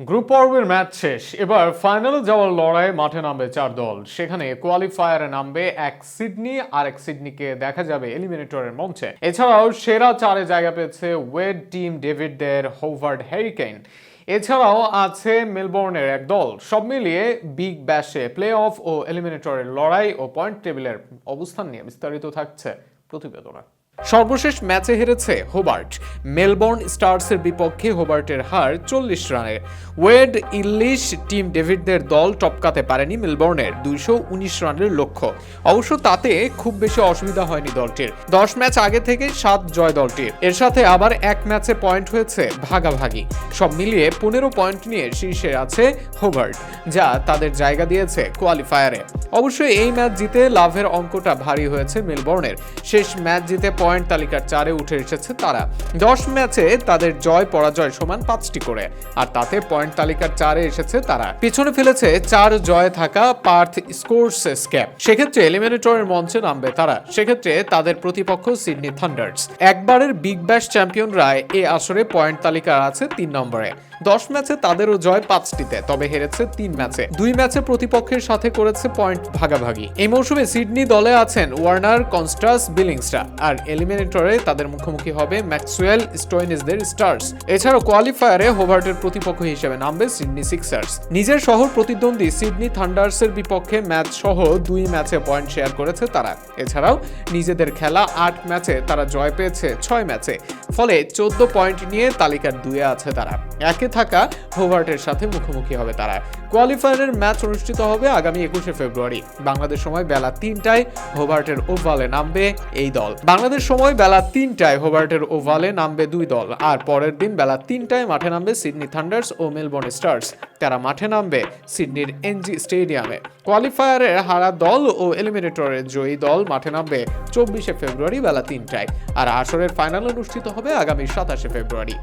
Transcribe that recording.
Group পর্বের match শেষ। এবার ফাইনালে যাওয়ার লড়াই মাঠে নামবে চার দল। সেখানে কোয়ালিফায়ারে নামবে এক সিডনি আর এক সিডনিকে দেখা যাবে এলিমিনেটরের মঞ্চে। এছাড়াও সেরা চারে জায়গা পেয়েছে ওয়েড টিম ডেভিডদের হোভার্ড হ্যারিকেন এছাড়াও আছে মেলবোর্নের এক দল। সব মিলিয়ে বিগ ব্যাশে প্লে অফ ও এলিমিনেটরের লড়াই ও পয়েন্ট টেবিলের অবস্থান নিয়ে বিস্তারিত থাকছে প্রতিবেদনা। সর্বশেষ ম্যাচে হেরেছে হোবার্ট। মেলবোর্ন স্টার্সের বিপক্ষে হোবার্টের হার চল্লিশ রানে। ওয়েড ইংলিশ টিম ডেভিডদের দল টপকাতে পারেনি মেলবোর্নের দুইশো উনিশ রানের লক্ষ্য। অবশ্য তাতে খুব বেশি অসুবিধা হয়নি দলটির। দশ ম্যাচ আগে থেকে সাত জয় দলটির। এর সাথে আবার এক ম্যাচে পয়েন্ট হয়েছে ভাগাভাগি। সব মিলিয়ে পনেরো পয়েন্ট নিয়ে শীর্ষে আছে হোবার্ট, যা তাদের জায়গা দিয়েছে কোয়ালিফায়ারে। অবশ্যই এই ম্যাচ জিতে লাভের অঙ্কটা ভারী হয়েছে মেলবোর্নের। শেষ ম্যাচ জিতে পয়েন্ট তালিকার চারে উঠে এসেছে তারা। দশ ম্যাচে তাদের জয়, পরাজয় সমান পাঁচটি করে, আর তাতে পয়েন্ট তালিকার চারে এসেছে তারা। পিছনে ফেলেছে চার জয় থাকা পার্থ স্কোর্স স্ক্যাপ সেক্ষেত্রে এলিমিনেটরের মঞ্চে নামবে তারা। সেক্ষেত্রে তাদের প্রতিপক্ষ সিডনি থান্ডার্স। একবারের বিগ ব্যাশ চ্যাম্পিয়নরা এ আসরে পয়েন্ট তালিকার আছে তিন নম্বরে। দশ ম্যাচে তাদেরও জয় পাঁচটিতে, তবে হেরেছে তিন ম্যাচে। দুই ম্যাচে প্রতিপক্ষের সাথে করেছে পয়েন্ট ভাগাভাগি। এই মৌসুমে সিডনি দলে আছেন ওয়ার্নার কনস্টাস বিলিংসটা, আর এলিমিনেটরে তাদের মুখোমুখি হবে ম্যাক্সওয়েল স্টোয়েনিসদের স্টার্স এছাড়াও কোয়ালিফায়ারে হোভার্টের প্রতিপক্ষ হিসেবে নামবে সিডনি সিক্সার্স নিজের শহর প্রতিদ্বন্দ্বী সিডনি থান্ডার্সের বিপক্ষে ম্যাচ সহ দুই ম্যাচে পয়েন্ট শেয়ার করেছে তারা। এছাড়াও নিজেদের খেলা আট ম্যাচে তারা জয় পেয়েছে ছয় ম্যাচে। ফলে চোদ্দ পয়েন্ট নিয়ে তালিকার দুয়ে আছে তারা। একে থাকা হোভার্টের সাথে মুখোমুখি হবে তারা। কোয়ালিফায়ারের ম্যাচ অনুষ্ঠিত হবে আগামী একুশে ফেব্রুয়ারি। বাংলাদেশ সময় বেলা তিনটায় হোভার্টের ওভালে নামবে এই দল। বাংলাদেশ সময় বেলা তিনটায় হোভার্টের ওভালে নামবে দুই দল। আর পরের দিন বেলা তিনটায় মাঠে নামবে সিডনি থান্ডার্স ও মেলবোর্ন স্টার্স। তারা মাঠে নামবে সিডনির এনজি স্টেডিয়ামে। কোয়ালিফায়ারের হারা দল ও এলিমিনেটরের জয়ী দল মাঠে নামবে চব্বিশে ফেব্রুয়ারি বেলা তিনটায়। আর আসরের ফাইনাল অনুষ্ঠিত হবে আগামী সাতাশে ফেব্রুয়ারি।